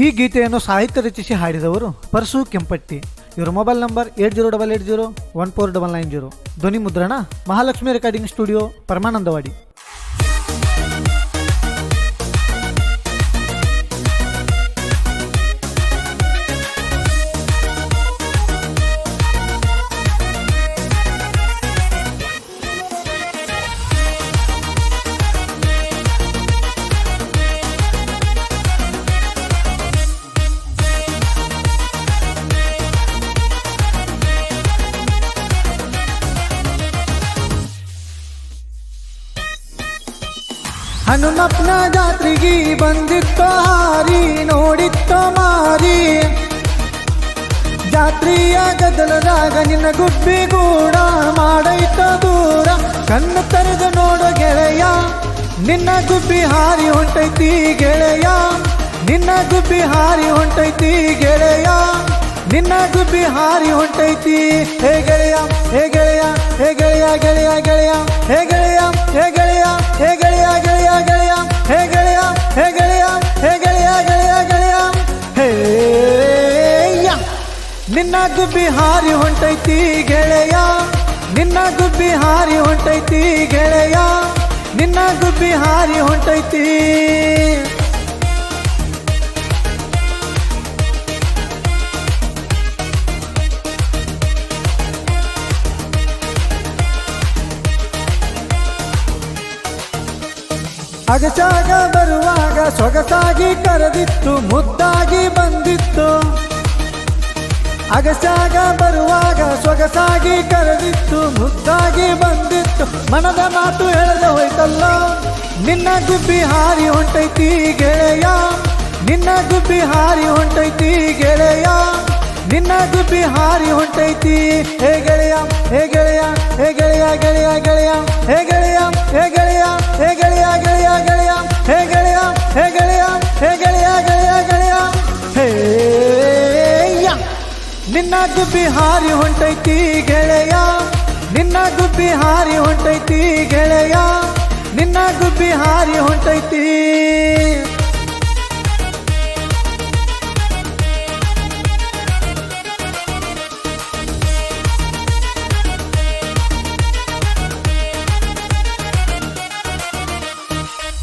ಈ ಗೀತೆಯನ್ನು ಸಾಹಿತ್ಯ ರಚಿಸಿ ಹಾಡಿದವರು ಪರಸು ಕೆಂಪಟ್ಟಿ. ಇವರ mobile number eight zero double eight zero one four double nine zero. ಧ್ವನಿ ಮುದ್ರಣ ಮಹಾಲಕ್ಷ್ಮಿ ರೆಕಾರ್ಡಿಂಗ್ ಸ್ಟುಡಿಯೋ ಪರಮಾನಂದವಾಡಿ. ಹನುಮಪ್ಪನ ಜಾತ್ರೆಗೆ ಬಂದಿತ್ತೋ ಹಾರಿ, ನೋಡಿತ್ತೋ ಮಾರಿ. ಜಾತ್ರೆಯ ಗದ್ದಲದಾಗ ನಿನ್ನ ಗುಬ್ಬಿ ಗೂಡ ಮಾಡೈತ ದೂರ. ಕಣ್ಣು ತೆರೆದು ನೋಡೋ ಗೆಳೆಯ, ನಿನ್ನ ಗುಬ್ಬಿ ಹಾರಿ ಹೊಂಟೈತಿ ಗೆಳೆಯ. ನಿನ್ನ ಗುಬ್ಬಿ ಹಾರಿ ಹೊಂಟೈತಿ ಗೆಳೆಯ, ನಿನ್ನ ಗುಬ್ಬಿ ಹಾರಿ ಹೊಂಟೈತಿ. ಹೇ ಗೆಳೆಯ ಹೇ ಗೆಳೆಯ ಹೇ ಗೆಳೆಯ ಗೆಳೆಯ ಗೆಳೆಯ, ಹೇ ಗೆಳೆಯ ಹೇ ಗೆಳೆಯ ಹೇ ಗೆಳೆಯ. ಗುಬ್ಬಿ ಹಾರಿ ಹೊಂಟೈತಿ ಗೆಳೆಯ. ನಿನ್ನ ಗುಬ್ಬಿ ಹಾರಿ ಹೊಂಟೈತಿ ಗೆಳೆಯ. ನಿನ್ನ ಗುಬ್ಬಿ ಹಾರಿ ಹೊಂಟೈತಿ. ಅಗಚಾಗ ಬರುವಾಗ ಸೊಗಸಾಗಿ ಕರೆದಿತ್ತು ಮುದ್ದಾಗಿ ಬಂದಿತ್ತು ಅಗಸ್ಯಾಗ ಬರುವಾಗ ಸೊಗಸಾಗಿ ಕರೆದಿತ್ತು ಮುದ್ದಾಗಿ ಬಂದಿತ್ತು. ಮನದ ಮಾತು ಹೇಳದೆ ಹೋಯ್ತಲ್ಲ? ನಿನ್ನ ಗುಬ್ಬಿ ಹಾರಿ ಹೊಂಟೈತಿ ಗೆಳೆಯ. ನಿನ್ನ ಗುಬ್ಬಿ ಹಾರಿ ಹೊಂಟೈತಿ ಗೆಳೆಯ. ನಿನ್ನ ಗುಬ್ಬಿ ಹಾರಿ ಹೊಂಟೈತಿ, ಹೇ ಗೆಳೆಯ ಹೇ ಗೆಳೆಯ ಹೇ ಗೆಳೆಯ ಗೆಳೆಯ ಗೆಳೆಯ, ಹೇ ಗೆಳೆಯ ಹೇ ಗೆಳೆಯ ಹೇ ಗೆಳೆಯ ಗೆಳೆಯ ಗೆಳೆಯ, ಹೇ ಗೆಳೆಯ. ಗುಬ್ಬಿ ಹಾರಿ ಹೊಂಟೈತಿ ಗೆಳೆಯ. ನಿನ್ನ ಗುಬ್ಬಿ ಹಾರಿ ಹೊಂಟೈತಿ ಗೆಳೆಯ. ನಿನ್ನ ಗುಬ್ಬಿ ಹಾರಿ ಹೊಂಟೈತಿ.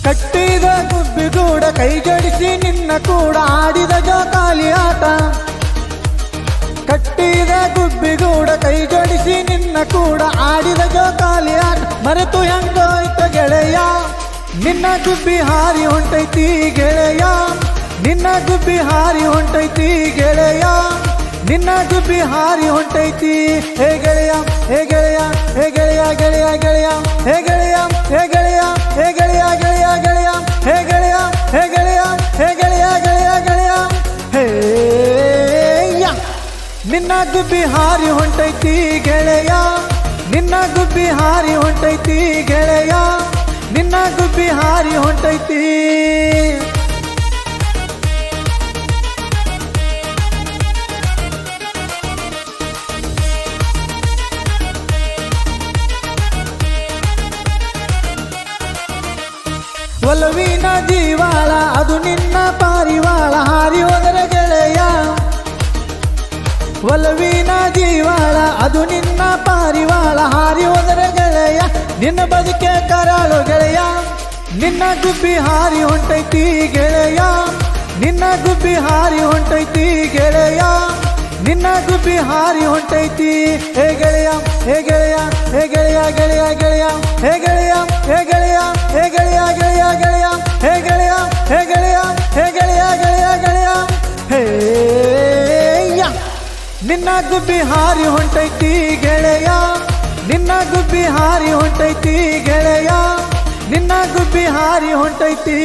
ಕಟ್ಟಿದ ಗುಬ್ಬಿಗೂಡ ಕೈ ಜಡಿಸಿ ನಿನ್ನ ಕೂಡ ಆಡಿದ ಜೋಕಾಲಿ ಆಟ. ಕಟ್ಟಿದ ಗುಬ್ಬಿಗೂಡ ಕೈ ಜೋಡಿಸಿ ನಿನ್ನ ಕೂಡ ಆಡಿದ ಜೋಕಾಲಿ ಆಟ ಮರೆತು ಹೆಂಗೋಯ್ತ ಗೆಳೆಯ. ನಿನ್ನ ಗುಬ್ಬಿ ಹಾರಿ ಹೊಂಟೈತಿ ಗೆಳೆಯ. ನಿನ್ನ ಗುಬ್ಬಿ ಹಾರಿ ಹೊಂಟೈತಿ ಗೆಳೆಯ. ನಿನ್ನ ಗುಬ್ಬಿ ಹಾರಿ ಹೊಂಟೈತಿ. ಹೇ ಗೆಳೆಯ ಹೇ ಗೆಳೆಯ ಹೇ ಗೆಳೆಯ ಗೆಳೆಯ ಗೆಳೆಯ, ಹೇ ಗೆಳೆಯ. ನಿನ್ನ ಗುಬ್ಬಿ ಹಾರಿ ಹೊಂಟೈತಿ ಗೆಳೆಯ. ನಿನ್ನ ಗುಬ್ಬಿ ಹಾರಿ ಹೊಂಟೈತಿ ಗೆಳೆಯ. ನಿನ್ನ ಗುಬ್ಬಿ ಹಾರಿ ಹೊಂಟೈತಿ. ಒಲವಿನ ಜೀವಾಳ ಅದು ನಿನ್ನ ಪಾರಿವಾಳ ಹಾರಿ ಗೆಳೆಯ ಒಲವಿನ ಜೀವಾಳ, ಅದು ನಿನ್ನ ಪಾರಿವಾಳ, ಹಾರಿ ಹೋದರೆ ಗೆಳೆಯ, ನಿನ್ನ ಬದುಕೆ ಕರಾಳು ಗೆಳೆಯ. ನಿನ್ನ ಗುಬ್ಬಿ ಹಾರಿ ಹೊಂಟೈತಿ ಗೆಳೆಯ. ನಿನ್ನ ಗುಬ್ಬಿ ಹಾರಿ ಹೊಂಟೈತಿ ಗೆಳೆಯ. ನಿನ್ನ ಗುಬ್ಬಿ ಹಾರಿ ಹೊಂಟೈತಿ, ಹೇ ಗೆಳೆಯ ಹೇ ಗೆಳೆಯ ಹೇ ಗೆಳೆಯ ಗೆಳೆಯ ಗೆಳೆಯ, ಹೇ ಗೆಳೆಯ ಹೇ ಗೆಳೆಯ. ನಿನ್ನ ಗುಬ್ಬಿ ಹಾರಿ ಹೊಂಟೈತಿ ಗೆಳೆಯ. ನಿನ್ನ ಗುಬ್ಬಿ ಹಾರಿ ಹೊಂಟೈತಿ ಗೆಳೆಯ. ನಿನ್ನ ಗುಬ್ಬಿ ಹಾರಿ ಹೊಂಟೈತಿ.